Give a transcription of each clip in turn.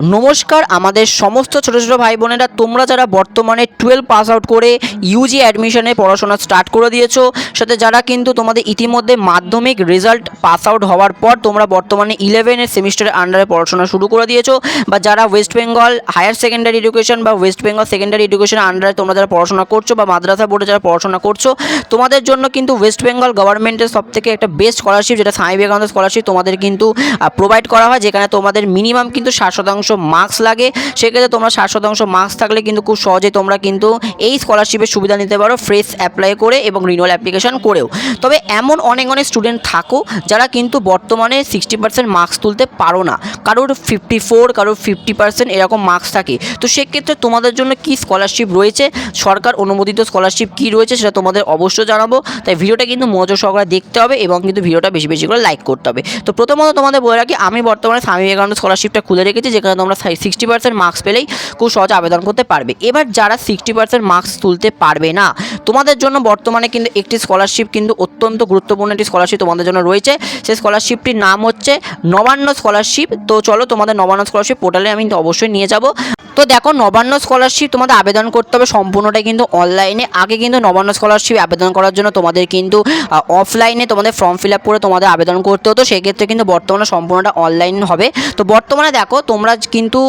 নমস্কার, আমাদের সমস্ত ছোটো ছোটো ভাই বোনেরা, তোমরা যারা বর্তমানে টুয়েলভ পাস আউট করে ইউজি অ্যাডমিশনে পড়াশোনা স্টার্ট করে দিয়েছ, সাথে যারা কিন্তু তোমাদের ইতিমধ্যে মাধ্যমিক রেজাল্ট পাস আউট হওয়ার পর তোমরা বর্তমানে ইলেভেনের সেমিস্টারের আন্ডারে পড়াশোনা শুরু করে দিয়েছ, বা যারা West Bengal higher secondary education বা ওয়েস্ট বেঙ্গল সেকেন্ডারি এডুকেশনের আন্ডারে তোমরা যারা পড়াশোনা করছ বা মাদ্রাসা বোর্ডে যারা পড়াশোনা করছ, তোমাদের জন্য কিন্তু ওয়েস্ট বেঙ্গল গভর্নমেন্টের সব থেকে একটা বেস্ট স্কলারশিপ যেটা স্বামী বিবেকানন্দ স্কলারশিপ তোমাদের কিন্তু প্রোভাইড করা হয়, যেখানে তোমাদের মিনিমাম কিন্তু ষাট শতাংশ মার্কস লাগে, সেক্ষেত্রে তোমরা ষাট শতাংশ মার্কস থাকলে কিন্তু খুব সহজেই তোমরা কিন্তু এই স্কলারশিপের সুবিধা নিতে পারো ফ্রেশ অ্যাপ্লাই করে এবং রিনুয়াল অ্যাপ্লিকেশন করেও। তবে এমন অনেক অনেক স্টুডেন্ট থাকো যারা কিন্তু বর্তমানে সিক্সটি পার্সেন্ট মার্কস তুলতে পারো না। কারোর ফিফটি ফোর কারোর ফিফটি পার্সেন্ট এরকম মার্কস থাকে। তো সেক্ষেত্রে তোমাদের জন্য কি স্কলারশিপ রয়েছে? সরকার অনুমোদিত স্কলারশিপ কি রয়েছে সেটা তোমাদের অবশ্যই জানাব। তাই ভিডিওটা কিন্তু মনোযোগ সহকারে দেখতে হবে এবং কিন্তু ভিডিওটা বেশি বেশি করে লাইক করতে হবে। তো প্রথমত তোমাদের বলে রাখি, আমি বর্তমানে স্বামী বিবেকানন্দ স্কলারশিপটা খুলে রেখেছি, যেখানে তোমরা সিক্সটি পার্সেন্ট মার্কস পেলেই খুব সহজে আবেদন করতে পারবে। এবার যারা সিক্সটি পার্সেন্ট মার্কস তুলতে পারবে না তোমাদের জন্য বর্তমানে কিন্তু একটি স্কলারশিপ কিন্তু অত্যন্ত গুরুত্বপূর্ণ একটি স্কলারশিপ তোমাদের জন্য রয়েছে। সেই স্কলারশিপটির নাম হচ্ছে নবান্ন স্কলারশিপ তো চলো তোমাদের নবান্ন স্কলারশিপ পোর্টালে আমি অবশ্যই নিয়ে যাব। তো দেখো, নবান্ন স্কলারশিপ তোমাদের আবেদন করতে হবে সম্পূর্ণটাই কিন্তু অনলাইনে আগে কিন্তু নবান্ন স্কলারশিপ আবেদন করার জন্য তোমাদের কিন্তু অফলাইনে তোমাদের ফর্ম ফিল আপ করে তোমাদের আবেদন করতে হতো। সেক্ষেত্রে কিন্তু বর্তমানে সম্পূর্ণটা অনলাইন হবে। তো বর্তমানে দেখো, তোমরা কিন্তু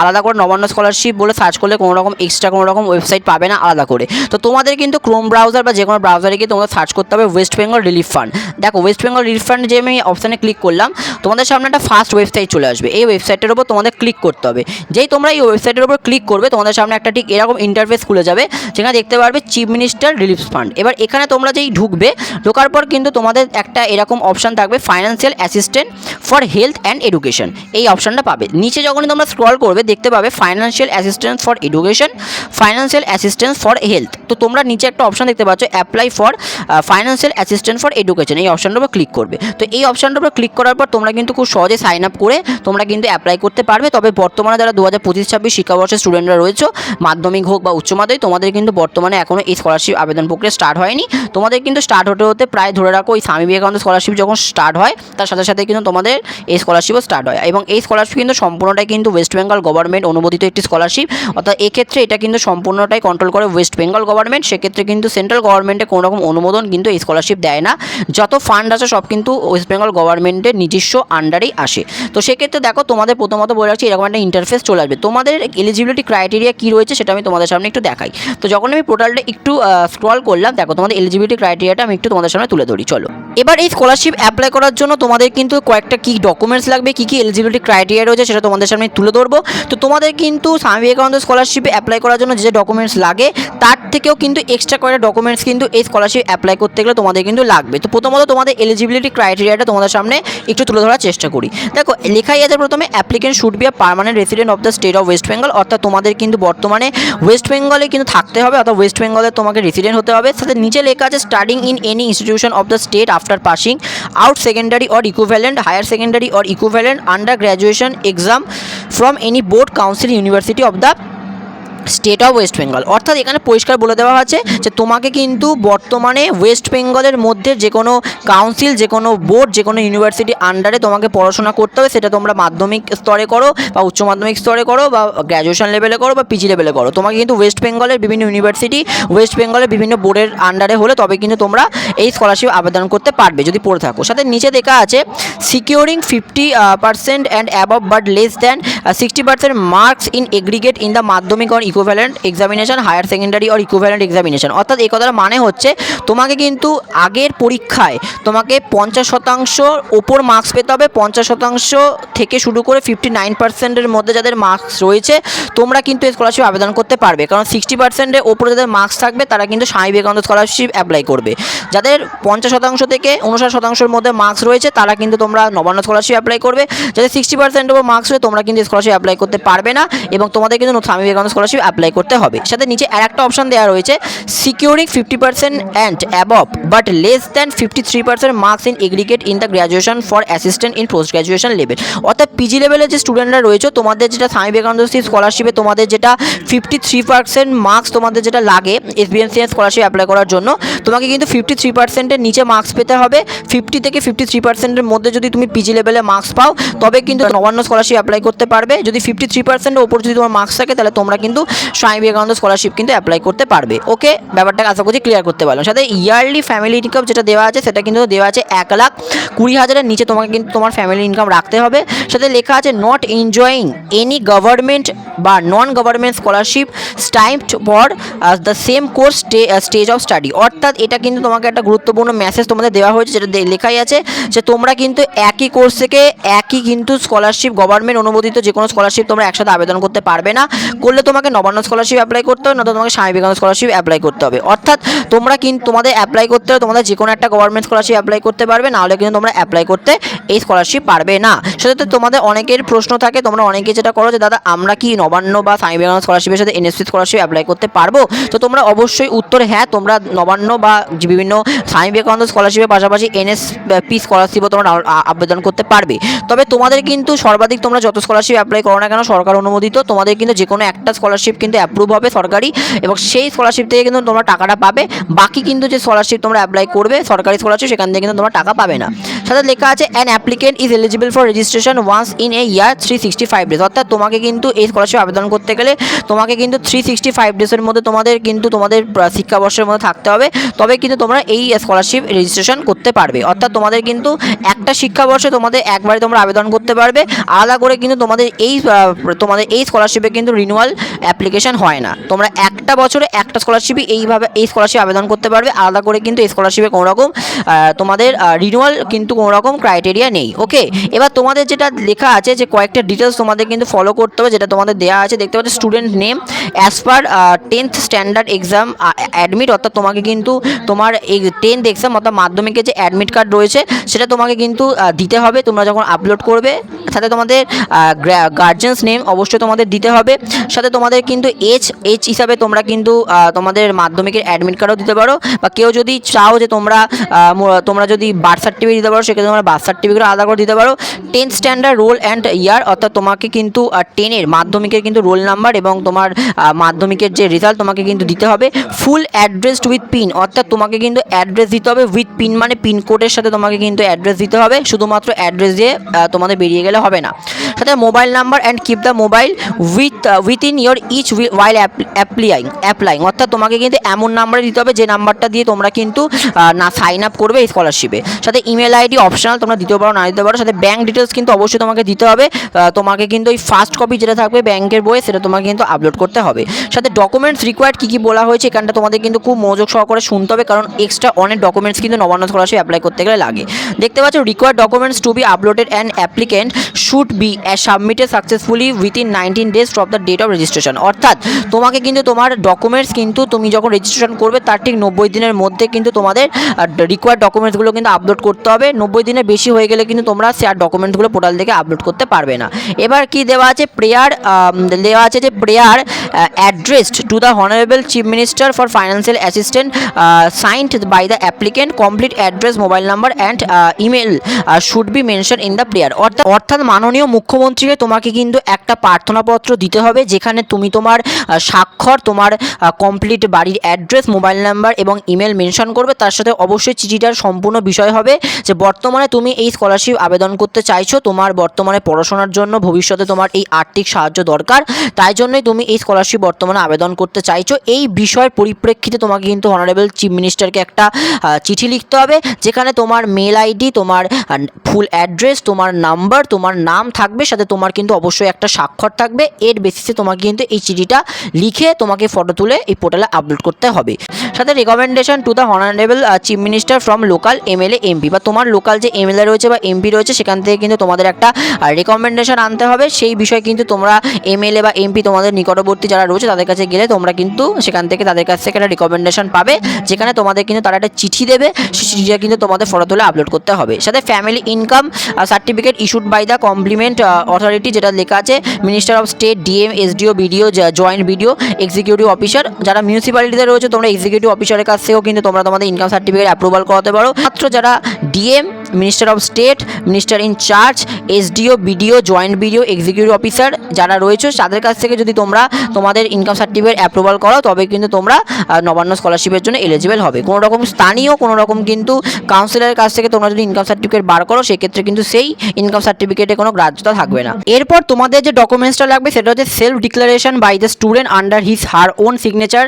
আলাদা করে নবান্ন স্কলারশিপ বলে সার্চ করলে কোনো রকম এক্সট্রা কোনো রকম ওয়েবসাইট পাবে না আলাদা করে। তো তোমাদের কিন্তু ক্রোম ব্রাউজার বা যে কোনো ব্রাউজারে গিয়ে তোমরা সার্চ করতে হবে ওয়েস্ট বেঙ্গল রিলিফ ফান্ড দেখো ওয়েস্ট বেঙ্গল রিলিফ ফান্ড যে আমি অপশানে ক্লিক করলাম, তোমাদের সামনে একটা ফার্স্ট ওয়েবসাইট চলে আসবে। এই ওয়েবসাইটের উপর তোমাদের ক্লিক করতে হবে। যেই তোমরা এই ওয়েবসাইটের উপর ক্লিক করবে, তোমাদের সামনে একটা ঠিক এরকম ইন্টারফেস খুলে যাবে, যেখানে দেখতে পারবে চিফ মিনিস্টার রিলিফ ফান্ড এবার এখানে তোমরা যেই ঢুকবে, ঢোকার পর কিন্তু তোমাদের একটা এরকম অপশান থাকবে financial assistant for health and education এই অপশানটা পাবে। নিচে যখনই তোমরা স্ক্রল করবে, দেখতে পাবে financial assistance for education financial assistance for health তো তোমরা নিচে একটা অপশান দেখতে পাচ্ছ apply for financial assistant for education এই অপশানটার উপর ক্লিক করবে। তো এই অপশানটার উপর ক্লিক করার পর তোমরা কিন্তু খুব সহজে সাইন আপ করে তোমরা কিন্তু অ্যাপ্লাই করতে পারবে। তবে বর্তমানে যারা দু হাজার পঁচিশ, ছাব্বিশ শিক্ষাবর্ষের স্টুডেন্টরা রয়েছে, মাধ্যমিক হোক বা উচ্চ মাধ্যমিক, তোমাদের কিন্তু বর্তমানে এখনও এই স্কলারশিপ আবেদন প্রক্রিয়া স্টার্ট হয়নি। তোমাদের কিন্তু স্টার্ট হতে হতে প্রায় ধরে রাখো ওই স্বামী বিবেকানন্দ স্কলারশিপ যখন স্টার্ট হয়, তার সাথে সাথে কিন্তু তোমাদের এই স্কলারশিপও স্টার্ট হয়। এবং এই স্কলারশিপ কিন্তু সম্পূর্ণটাই কিন্তু ওয়েস্ট বেঙ্গল গভর্নমেন্ট অনুমোদিত একটি স্কলারশিপ অর্থাৎ এক্ষেত্রে এটা কিন্তু সম্পূর্ণটাই কন্ট্রোল করে ওয়েস্ট বেঙ্গল গভর্নমেন্ট সেক্ষেত্রে কিন্তু সেন্ট্রাল গভর্নমেন্টে কোনো রকম অনুমোদন কিন্তু এই স্কলারশিপ দেয় না। যত ফান্ড আছে, সব কিন্তু ওয়েস্ট বেঙ্গল গভর্নমেন্টের নিজস্ব আন্ডারেই আসে। তো সেক্ষেত্রে দেখো, তোমাদের প্রথমত বলে রাখছি, এরকম একটা ইন্টারফেস চলে আসবে। তোমাদের এলিজিবিলিটি ক্রাইটেরিয়া কী রয়েছে, সেটা আমি তোমাদের সামনে একটু দেখাই। তো যখন আমি পোর্টালটা একটু স্ক্রল করলাম, দেখো তোমাদের এলিজিবিলিটি ক্রাইটেরিয়াটা আমি একটু তোমাদের সামনে তুলে ধরি, চলো। এবার এই স্কলারশিপ অ্যাপ্লাই করার জন্য তোমাদের কিন্তু কয়েকটা কী ডকুমেন্টস লাগবে, কী কী এলিজিবিলিটি ক্রাইটেরিয়া রয়েছে, সেটা তোমাদের সামনে তুলে ধরবো। তো তোমাদের কিন্তু স্বামী বিবেকানন্দ স্কলারশিপে অ্যাপ্লাই করার জন্য যে ডকুমেন্টস লাগে, তার থেকেও কিন্তু এক্সট্রা কয়েকটা ডকুমেন্টস কিন্তু এই স্কলারশিপ অ্যাপ্লাই করতে গেলে তোমাদের কিন্তু লাগবে। তো প্রথমত তোমাদের এলিজিবিলিটি ক্রাইটেরিয়াটা তোমাদের সামনে একটু তুলে ধরার চেষ্টা করি। দেখো, লেখাই আছে প্রথমে applicant should be a permanent resident of the state of West Bengal অর্থাৎ তোমাদের কিন্তু বর্তমানে ওয়েস্ট বেঙ্গলে কিন্তু থাকতে হবে, অর্থাৎ ওয়েস্ট বেঙ্গলে তোমাকে রেসিডেন্ট হতে হবে। সাথে নিচে লেখা আছে studying in any institution of the state after passing out secondary or equivalent higher secondary or equivalent under graduation exam from any board council university of the state of West Bengal অর্থাৎ এখানে পরিষ্কার বলে দেওয়া আছে যে তোমাকে কিন্তু বর্তমানে ওয়েস্ট বেঙ্গলের মধ্যে যে কোনো কাউন্সিল যে কোনো বোর্ড যে কোনো ইউনিভার্সিটি আন্ডারে তোমাকে পড়াশোনা করতে হবে। সেটা তোমরা মাধ্যমিক স্তরে করো বা উচ্চ মাধ্যমিক স্তরে করো বা গ্র্যাজুয়েশন লেভেলে করো বা পিজি লেভেলে করো। তোমাকে কিন্তু ওয়েস্ট বেঙ্গলের বিভিন্ন ইউনিভার্সিটি ওয়েস্ট বেঙ্গলের বিভিন্ন বোর্ডের আন্ডারে হলে তবে কিন্তু তোমরা এই স্কলারশিপ আবেদন করতে পারবে যদি পড়ে থাকো। সাথে নিচে দেখা আছে securing fifty percent and above but less than sixty percent marks in aggregate in the Madhyamik or equivalent examination higher secondary or equivalent examination অর্থাৎ এই কথার মানে হচ্ছে, তোমাকে কিন্তু আগের পরীক্ষায় তোমাকে পঞ্চাশ শতাংশ ওপর মার্কস পেতে হবে। পঞ্চাশ শতাংশ থেকে শুরু করে ফিফটি নাইন পার্সেন্টের মধ্যে যাদের মার্কস রয়েছে, তোমরা কিন্তু এই স্কলারশিপ আবেদন করতে পারবে। কারণ সিক্সটি পার্সেন্টের ওপরে যাদের মার্কস থাকবে, তারা কিন্তু স্বামী বিবেকানন্দ স্কলারশিপ অ্যাপ্লাই করবে। যাদের পঞ্চাশ শতাংশ থেকে উনষাট শতাংশের মধ্যে মার্কস রয়েছে, তারা কিন্তু তোমরা নবান্ন স্কলারশিপ অ্যাপ্লাই করবে। যাদের সিক্সটি পার্সেন্ট ওপর মার্কস রয়েছে, তোমরা কিন্তু স্কলারশিপ অ্যাপ্লাই করতে পারবে না এবং তোমাদের কিন্তু স্বামী বিবেকানন্দ স্কলারশিপ অ্যাপ্লাই করতে হবে। সাথে নিচে আর একটা অপশন দেওয়া রয়েছে securing fifty percent and above but less than fifty three percent marks in aggregate in the graduation for assistant in post graduation level অর্থাৎ পিজি লেভেলের যে স্টুডেন্টরা রয়েছে, তোমাদের যেটা স্বামী বিবেকানন্দ স্কলারশিপে তোমাদের যেটা ফিফটি থ্রি পার্সেন্ট মার্কস তোমাদের যেটা লাগে এসবিএনসিএন স্কলারশিপ অ্যাপ্লাই করার জন্য, তোমাকে কিন্তু ফিফটি থ্রি পার্সেন্টের নিচে মার্কস পেতে হবে। ফিফটি থেকে ফিফটি থ্রি পার্সেন্টের মধ্যে যদি তুমি পিজি লেভেলে মার্কস পাও, তবে কিন্তু নবান্ন স্কলারশিপ অ্যাপ্লাই করতে পারবে। যদি ফিফটি থ্রি পার্সেন্টের ওপর যদি তোমার মার্কস থাকে, তাহলে তোমরা কিন্তু স্বামী বিবেকানন্দ স্কলারশিপ কিন্তু অ্যাপ্লাই করতে পারবে। ওকে ব্যাপারটা আশা করছি ক্লিয়ার করতে পারলাম। সাথে ইয়ারলি ফ্যামিলি ইনকাম যেটা দেওয়া আছে, সেটা কিন্তু দেওয়া আছে এক লাখ কুড়ি হাজারের নিচে তোমাকে কিন্তু তোমার ফ্যামিলি ইনকাম রাখতে হবে। সাথে লেখা আছে নট এনজয়িং এনি গভর্নমেন্ট বা non government scholarship stipend for the same course stage of study অর্থাৎ এটা কিন্তু তোমাকে একটা গুরুত্বপূর্ণ মেসেজ তোমাদের দেওয়া হয়েছে, যেটা লেখাই আছে যে তোমরা কিন্তু একই কোর্স থেকে একই কিন্তু স্কলারশিপ গভর্নমেন্ট অনুমোদিত যে কোনো স্কলারশিপ তোমরা একসাথে আবেদন করতে পারবে না। করলে তোমাকে নবান্ন স্কলারশিপ অ্যাপ্লাই করতে হবে, নয়তো তোমাকে স্বামী বিবেকানন্দ স্কলারশিপ অ্যাপ্লাই করতে হবে। অর্থাৎ তোমরা কিন্তু তোমাদের অ্যাপ্লাই করতে হবে তোমাদের যে কোনো একটা গভর্নমেন্ট স্কলারশিপ অ্যাপ্লাই করতে পারবে নাহলে কিন্তু তোমরা অ্যাপ্লাই করতে এই স্কলারশিপ পারবে না। সেটাতে তোমাদের অনেকের প্রশ্ন থাকে, তোমরা অনেকে যেটা করো যে, দাদা, আমরা কি নবান্ন বা স্বামী বিবেকানন্দ স্কলারশিপের সাথে এনএসপি স্কলারশিপ অ্যাপ্লাই করতে পারব? তো তোমরা অবশ্যই উত্তর হ্যাঁ তোমরা নবান্ন বা বিভিন্ন স্বামী বিবেকানন্দ স্কলারশিপের পাশাপাশি এনএসপি স্কলারশিপও তোমরা আবেদন করতে পারবে। তবে তোমাদের কিন্তু সর্বাধিক তোমরা যত স্কলারশিপ অ্যাপ্লাই করো না কেন, সরকার অনুমোদিত, তোমাদের কিন্তু যে কোনো একটা স্কলারশিপ কিন্তু অ্যাপ্রুভ হবে সরকারি এবং সেই স্কলারশিপ থেকে কিন্তু তোমরা টাকাটা পাবে। বাকি কিন্তু যে স্কলারশিপ তোমরা অ্যাপ্লাই করবে সরকারি স্কলারশিপ সেখান থেকে কিন্তু তোমরা টাকা পাবে না। সাথে লেখা আছে an applicant is eligible for registration once in a year three sixty five days অর্থাৎ তোমাকে কিন্তু এই স্কলারশিপ আবেদন করতে গেলে তোমাকে কিন্তু থ্রি সিক্সটি ফাইভ ডেজের মধ্যে তোমাদের কিন্তু তোমাদের শিক্ষাবর্ষের মধ্যে থাকতে হবে। তবে কিন্তু তোমরা এই স্কলারশিপ রেজিস্ট্রেশন করতে পারবে। অর্থাৎ তোমাদের কিন্তু একটা শিক্ষাবর্ষে তোমাদের একবারে তোমরা আবেদন করতে পারবে। আলাদা করে কিন্তু তোমাদের এই তোমাদের এই স্কলারশিপে কিন্তু রিনিউয়াল অ্যাপ্লিকেশন হয় না। তোমরা একটা বছরে একটা স্কলারশিপই এইভাবে এই স্কলারশিপ আবেদন করতে পারবে। আলাদা করে কিন্তু এই স্কলারশিপে কোনো রকম তোমাদের রিনুয়াল কিন্তু কোনো রকম ক্রাইটেরিয়া নেই। ওকে এবার তোমাদের যেটা লেখা আছে যে কয়েকটা ডিটেলস তোমাদের কিন্তু ফলো করতে হবে, যেটা তোমাদের দেওয়া আছে। দেখতে পাচ্ছ student name as per tenth standard exam admit অর্থাৎ তোমাকে কিন্তু তোমার এই টেন্থ এক্সাম অর্থাৎ মাধ্যমিকের যে অ্যাডমিট কার্ড রয়েছে, সেটা তোমাকে কিন্তু দিতে হবে। তোমরা যখন আপলোড করবে, সাথে তোমাদের গার্জেন্স নেম অবশ্যই তোমাদের দিতে হবে। সাথে তোমাদের কিন্তু এজ এজ হিসাবে তোমরা কিন্তু তোমাদের মাধ্যমিকের অ্যাডমিট কার্ডও দিতে পারো। বা কেউ যদি চাও যে তোমরা তোমরা যদি বার্থ সার্টিফিকেট দিতে পারো, সেক্ষেত্রে তোমরা বার্থ সার্টিফিকেট আলাদা করে দিতে পারো। Tenth standard roll and year অর্থাৎ তোমাকে কিন্তু টেনের মাধ্যমিকের কিন্তু রোল নাম্বার এবং তোমার মাধ্যমিকের যে রেজাল্ট তোমাকে কিন্তু দিতে হবে ফুল অ্যাড্রেস উইথ পিন অর্থাৎ তোমাকে কিন্তু অ্যাড্রেস দিতে হবে উইথ পিন মানে পিনকোডের সাথে তোমাকে কিন্তু অ্যাড্রেস দিতে হবে। শুধুমাত্র অ্যাড্রেস দিয়ে তোমাদের বেরিয়ে গেলে হবে না। সাথে mobile number and keep the mobile with with in your each while applying applying অর্থাৎ তোমাকে কিন্তু এমন নাম্বারে দিতে হবে যে নাম্বারটা দিয়ে তোমরা কিন্তু না সাইন আপ করবে এই স্কলারশিপে সাথে ইমেল আইডি অপশনাল তোমরা দিতে পারো, না দিতে পারো। সাথে ব্যাঙ্ক ডিটেলস কিন্তু অবশ্যই তোমাকে দিতে হবে। তোমাকে কিন্তু ওই ফার্স্ট কপি যেটা থাকবে ব্যাংকের বইয়ে, সেটা তোমাকে কিন্তু আপলোড করতে হবে। সাথে ডকুমেন্টস রিকোয়ার্ড কী কী বলা হয়েছে, এখানটা তোমাদের কিন্তু খুব মনোযোগ সহকারে শুনতে হবে, কারণ এক্সট্রা অনেক ডকুমেন্টস কিন্তু নবান্ন স্কলারশিপ অ্যাপ্লাই করতে গেলে লাগে। দেখতে পাচ্ছ required documents to be uploaded and applicant should be submitted successfully within nineteen days from the date of registration অর্থাৎ তোমাকে কিন্তু তোমার ডকুমেন্টস কিন্তু তুমি যখন রেজিস্ট্রেশন করবে, তার ঠিক নব্বই দিনের মধ্যে কিন্তু তোমাদের রিকোয়ার্ড ডকুমেন্টসগুলো কিন্তু আপলোড করতে হবে। নব্বই দিনের বেশি হয়ে গেলে কিন্তু তোমরা সে আর ডকুমেন্টসগুলো পোর্টাল থেকে আপলোড করতে পারবে না। এবার কি দেওয়া আছে? প্রেয়ার দেওয়া আছে যে prayer addressed to the honourable chief minister for financial assistant signed by the applicant complete address mobile number and email should be mention in the prayer অর্থাৎ অর্থাৎ মাননীয় মুখ্যমন্ত্রীকে তোমাকে কিন্তু একটা প্রার্থনাপত্র দিতে হবে, যেখানে তুমি তোমার স্বাক্ষর, তোমার কমপ্লিট বাড়ির অ্যাড্রেস মোবাইল নাম্বার এবং ইমেল মেনশন করবে। তার সাথে অবশ্যই চিঠিটার সম্পূর্ণ বিষয় হবে যে বর্তমানে তুমি এই স্কলারশিপ আবেদন করতে চাইছো, তোমার বর্তমানে পড়াশোনার জন্য ভবিষ্যতে তোমার এই আর্থিক সাহায্য দরকার। তাই জন্যই তুমি এই স্কলারশিপ বর্তমানে আবেদন করতে চাইছো। এই বিষয়ের পরিপ্রেক্ষিতে তোমাকে কিন্তু অনারেবল চিফ মিনিস্টারকে একটা চিঠি লিখতে হবে, যেখানে তোমার মেল আইডি তোমার ফুল অ্যাড্রেস তোমার নাম্বার তোমার নাম থাকবে সাথে তোমার কিন্তু অবশ্যই একটা স্বাক্ষর থাকবে। এর বেসিসে তোমাকে কিন্তু এই চিঠিটা লিখে তোমাকে ফটো তুলে এই পোর্টালে আপলোড করতে হবে। সাথে recommendation to the honourable chief minister from local MLA MP বা তোমার লোকাল যে এমএলএ রয়েছে বা এমপি রয়েছে, সেখান থেকে কিন্তু তোমাদের একটা রেকমেন্ডেশন আনতে হবে। সেই বিষয়ে কিন্তু তোমরা এমএলএ বা এমপি তোমাদের নিকটবর্তী যারা রয়েছে, তাদের কাছে গেলে তোমরা কিন্তু সেখান থেকে তাদের কাছ থেকে একটা রেকমেন্ডেশন পাবে, যেখানে তোমাদের কিন্তু তারা একটা চিঠি দেবে। সেই চিঠিটা কিন্তু তোমাদের ফটো তুলে আপলোড করতে হবে। সাথে family income certificate issued by the complement authority যেটা লেখা আছে minister of state DM SDO BDO joint BDO executive officer যারা মিউনিসিপ্যালিটিতে রয়েছে, তোমরা এক্সিকিউটিভ অফিসারের কাছ থেকেও কিন্তু তোমরা তোমাদের ইনকাম সার্টিফিকেট অ্যাপ্রুভাল করাতে পারো। মাত্র যারা DM minister of state minister in charge SDO BDO joint BDO executive officer যারা রয়েছে, তাদের কাছ থেকে যদি তোমরা তোমাদের ইনকাম সার্টিফিকেট অ্যাপ্রুভাল করো, তবে কিন্তু তোমরা নবান্ন স্কলারশিপের জন্য এলিজিবল হবে। কোনো রকম স্থানীয়, কোনো রকম কিন্তু কাউন্সিলরের কাছ থেকে তোমরা যদি ইনকাম সার্টিফিকেট বার করো, সেক্ষেত্রে কিন্তু সেই ইনকাম সার্টিফিকেটে কোনো গ্রাহ্যতা থাকবে না। এরপর তোমাদের যে ডকুমেন্টসটা লাগবে, সেটা হচ্ছে self declaration by the student under his her own signature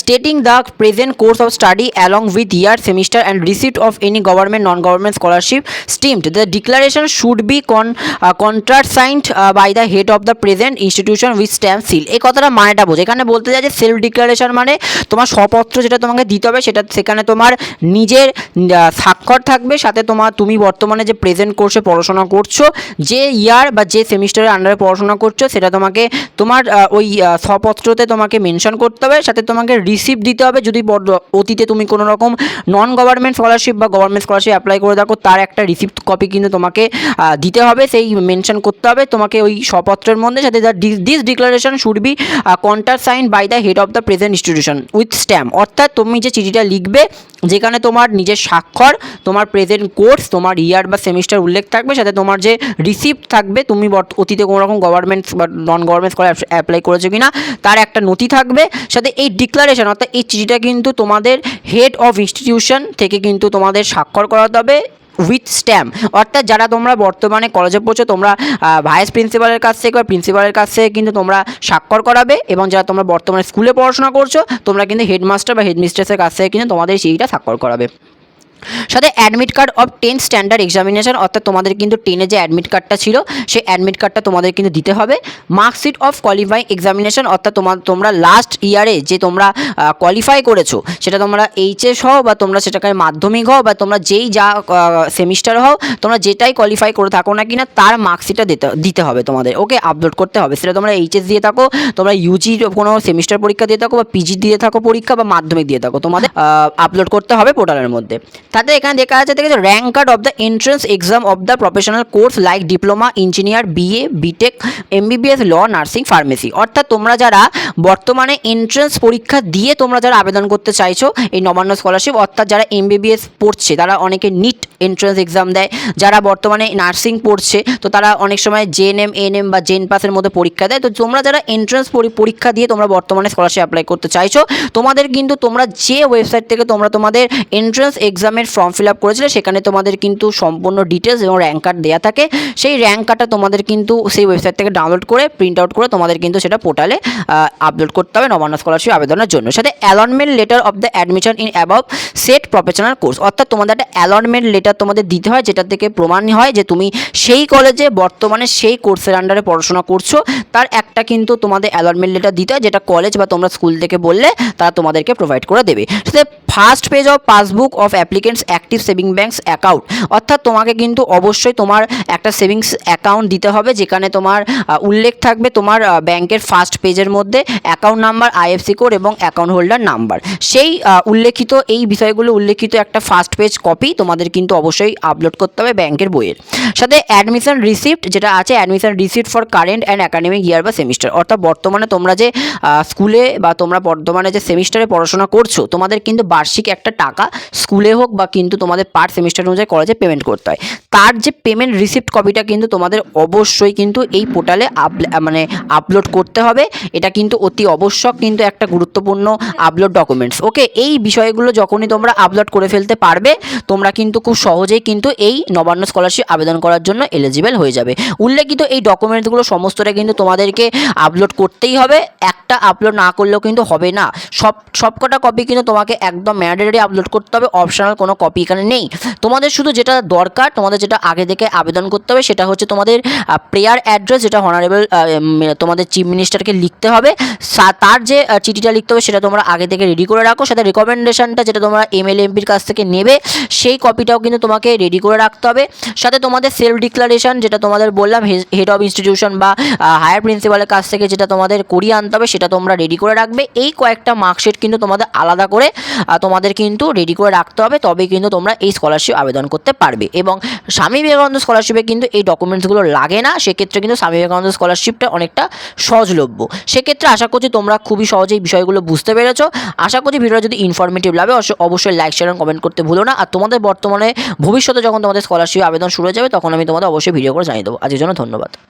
stating the present course of study along with year semester and receipt of any government non government scholarship stipend the declaration should be con contract signed by the head of the present institution with stamp seal এই কথাটা মানেটা বোঝে। এখানে বলতে যায় যে self declaration মানে তোমার স্বপত্র যেটা তোমাকে দিতে হবে, সেটা সেখানে তোমার নিজের স্বাক্ষর থাকবে, সাথে তোমার তুমি বর্তমানে যে প্রেজেন্ট কোর্সে পড়াশোনা করছ, যে ইয়ার বা যে সেমিস্টারের আন্ডারে পড়াশোনা করছ, সেটা তোমাকে তোমার ওই স্বপত্রতে তোমাকে মেনশন করতে হবে, সাথে তোমাকে রিসিপ্ট দিতে হবে। যদি অতীতে তুমি কোনো রকম নন গভর্নমেন্ট স্কলারশিপ বা গভর্নমেন্ট স্কলারশিপ অ্যাপ্লাই করে থাকো তার একটা রিসিপ্ট কপি কিন্তু তোমাকে দিতে হবে, সেই মেনশন করতে হবে। তোমাকে ওই স্বপত্রের মধ্যে সাথে this declaration should be counter sign by the head of the present institution with stamp অর্থাৎ তুমি যে চিঠিটা লিখবে, যেখানে তোমার নিজের স্বাক্ষর, তোমার প্রেজেন্ট কোর্স তোমার ইয়ার বা সেমিস্টার উল্লেখ থাকবে, সাথে তোমার যে রিসিপ্ট থাকবে, তুমি অতীতে কোনো রকম গভর্নমেন্ট বা নন গভর্নমেন্ট স্কলার অ্যাপ্লাই করেছ কি না তার একটা নথি থাকবে। সাথে এই ডিক্লারেশন অর্থাৎ এই চিঠিটা কিন্তু তোমাদের হেড অফ ইনস্টিটিউশন থেকে কিন্তু তোমাদের স্বাক্ষর করাতে হবে। উইথ স্ট্যাম্প অর্থাৎ যারা তোমরা বর্তমানে কলেজে পড়ছো, তোমরা ভাইস প্রিন্সিপালের কাছ থেকে বা প্রিন্সিপালের কাছ থেকে কিন্তু তোমরা স্বাক্ষর করাবে এবং যারা তোমরা বর্তমানে স্কুলে পড়াশোনা করছ, তোমরা কিন্তু হেডমাস্টার বা হেডমিস্ট্রেসের কাছ থেকে কিন্তু তোমাদের সেইটা স্বাক্ষর করাবে। সাথে admit card of ten standard examination অর্থাৎ তোমাদের কিন্তু টেনে যে অ্যাডমিট কার্ডটা ছিল, সেই অ্যাডমিট কার্ডটা তোমাদের কিন্তু দিতে হবে। মার্কশিট অফ কোয়ালিফাইং এক্সামিনেশন অর্থাৎ তোমার তোমরা লাস্ট ইয়ারে যে তোমরা কোয়ালিফাই করেছ, সেটা তোমরা এইচএস হও বা তোমরা সেটাকে মাধ্যমিক হও বা তোমরা যেই যা সেমিস্টার হও, তোমরা যেটাই কোয়ালিফাই করে থাকো না কিনা, তার মার্কশিটটা দিতে দিতে হবে তোমাদের, ওকে? আপলোড করতে হবে। সেটা তোমরা এইচএস দিয়ে থাকো, তোমরা ইউজির কোনো সেমিস্টার পরীক্ষা দিয়ে থাকো বা পিজি দিয়ে থাকো পরীক্ষা বা মাধ্যমিক দিয়ে থাকো, তোমাদের আপলোড করতে হবে পোর্টালের মধ্যে। তাতে এখানে দেখা যাচ্ছে, দেখেছ rank card of the entrance exam of the professional course like diploma engineer BA BTech MBBS law nursing pharmacy অর্থাৎ তোমরা যারা বর্তমানে এন্ট্রেন্স পরীক্ষা দিয়ে তোমরা যারা আবেদন করতে চাইছো, এই নবান্ন স্কলারশিপ অর্থাৎ যারা এমবিবিএস পড়ছে, তারা অনেকে নিট এন্ট্রান্স এক্সাম দেয়। যারা বর্তমানে নার্সিং পড়ছে, তো তারা অনেক সময় জেএনএম এএনএম বা জেন পাসের মধ্যে পরীক্ষা দেয়। তো তোমরা যারা এন্ট্রান্স পরীক্ষা দিয়ে তোমরা বর্তমানে স্কলারশিপ অ্যাপ্লাই করতে চাইছো, তোমাদের কিন্তু তোমরা যে ওয়েবসাইট থেকে তোমরা তোমাদের এন্ট্রান্স এক্সামের ফর্ম ফিল আপ করেছিলে, সেখানে তোমাদের কিন্তু সম্পূর্ণ ডিটেলস এবং র্যাঙ্ক কার্ড দেওয়া থাকে। সেই র্যাঙ্ক কার্ডটা তোমাদের কিন্তু সেই ওয়েবসাইট থেকে ডাউনলোড করে প্রিন্ট আউট করে তোমাদের কিন্তু সেটা পোর্টালে আপলোড করতে হবে নবান্ন স্কলারশিপ আবেদনের জন্য। সাথে allotment letter of the admission in above set professional course অর্থাৎ তোমাদের একটা অ্যালটমেন্ট লেটার তোমাদের দিতে হয়, যেটা থেকে প্রমাণ হয় যে তুমি সেই কলেজে বর্তমানে সেই কোর্সের আন্ডারে পড়াশোনা করছ, তার একটা কিন্তু তোমাদের অ্যালটমেন্ট লেটার দিতে হয়, যেটা কলেজ বা তোমরা স্কুল থেকে বললে তারা তোমাদেরকে প্রোভাইড করে দেবে। সাথে first page of passbook of applicants active saving banks account অর্থাৎ তোমাকে কিন্তু অবশ্যই তোমার একটা সেভিংস অ্যাকাউন্ট দিতে হবে, যেখানে তোমার উল্লেখ থাকবে তোমার ব্যাংকের ফার্স্ট পেজের মধ্যে অ্যাকাউন্ট নাম্বার আইএফসি কোড এবং অ্যাকাউন্ট হোল্ডার নাম্বার সেই উল্লেখিত, এই বিষয়গুলো উল্লেখিত একটা ফার্স্ট পেজ কপি তোমাদের কিন্তু অবশ্যই আপলোড করতে হবে ব্যাংকের বইয়ের। সাথে অ্যাডমিশন রিসিপ্ট যেটা আছে admission receipt for current and academic year বা সেমিস্টার অর্থাৎ বর্তমানে তোমরা যে স্কুলে বা তোমরা বর্তমানে যে সেমিস্টারে পড়াশোনা করছ, তোমাদের কিন্তু বার্ষিক একটা টাকা স্কুলে হোক বা কিন্তু তোমাদের পার সেমিস্টার অনুযায়ী কলেজে পেমেন্ট করতে হয়। তার যে পেমেন্ট রিসিপ্ট কপিটা কিন্তু তোমাদের অবশ্যই কিন্তু এই পোর্টালে মানে আপলোড করতে হবে। এটা কিন্তু অতি আবশ্যক কিন্তু একটা গুরুত্বপূর্ণ আপলোড ডকুমেন্টস ওকে এই বিষয়গুলো যখনই তোমরা আপলোড করে ফেলতে পারবে, তোমরা কিন্তু খুব সহজেই কিন্তু এই নবান্ন স্কলারশিপ আবেদন করার জন্য এলিজিবল হয়ে যাবে। উল্লেখিত এই ডকুমেন্টসগুলো সমস্তটা কিন্তু তোমাদেরকে আপলোড করতেই হবে। একটা আপলোড না করলেও কিন্তু হবে না। সব, সবকটা কপি কিন্তু তোমাকে একদম ম্যান্ডেটরি আপলোড করতে হবে। অপশনাল কোনো কপি এখানে নেই। তোমাদের শুধু যেটা দরকার, তোমাদের যেটা আগে থেকে আবেদন করতে হবে, সেটা হচ্ছে তোমাদের প্রেয়ার অ্যাড্রেস যেটা হনারেবল তোমাদের চিফ মিনিস্টারকে লিখতে হবে। তার যে চিঠিটা লিখতে হবে, সেটা তোমরা আগে থেকে রেডি করে রাখো। সাথে রেকমেন্ডেশনটা যেটা তোমরা এমএলএ এমপির কাছ থেকে নেবে, সেই কপিটাও কিন্তু তোমাকে রেডি করে রাখতে হবে। সাথে তোমাদের সেলফ ডিক্লারেশন যেটা তোমাদের বললাম হেড অফ ইনস্টিটিউশন বা হায়ার প্রিন্সিপালের কাছ থেকে যেটা তোমাদের করিয়ে আনতে হবে, সেটা তোমরা রেডি করে রাখবে। এই কয়েকটা মার্কশিট কিন্তু তোমাদের আলাদা করে তোমাদের কিন্তু রেডি করে রাখতে হবে। তবে কিন্তু তোমরা এই স্কলারশিপ আবেদন করতে পারবে। এবং স্বামী বিবেকানন্দ স্কলারশিপে কিন্তু এই ডকুমেন্টসগুলো লাগে না। সেক্ষেত্রে কিন্তু স্বামী বিবেকানন্দ স্কলারশিপটা অনেকটা সহজলভ্য। সেক্ষেত্রে আশা করছি তোমরা খুবই সহজেই বিষয়গুলো বুঝতে পেরেছ। আশা করছি ভিডিওটা যদি ইনফরমেটিভ লাগে, অবশ্য- অবশ্যই লাইক শেয়ার এবং কমেন্ট করতে ভুলো না। আর তোমাদের বর্তমানে ভবিষ্যতে যখন তোমাদের স্কলারশিপ আবেদন শুরু হয়ে যাবে, তখন আমি তোমাদের অবশ্যই ভিডিও করে জানিয়ে দেবো। আজকের জন্য ধন্যবাদ।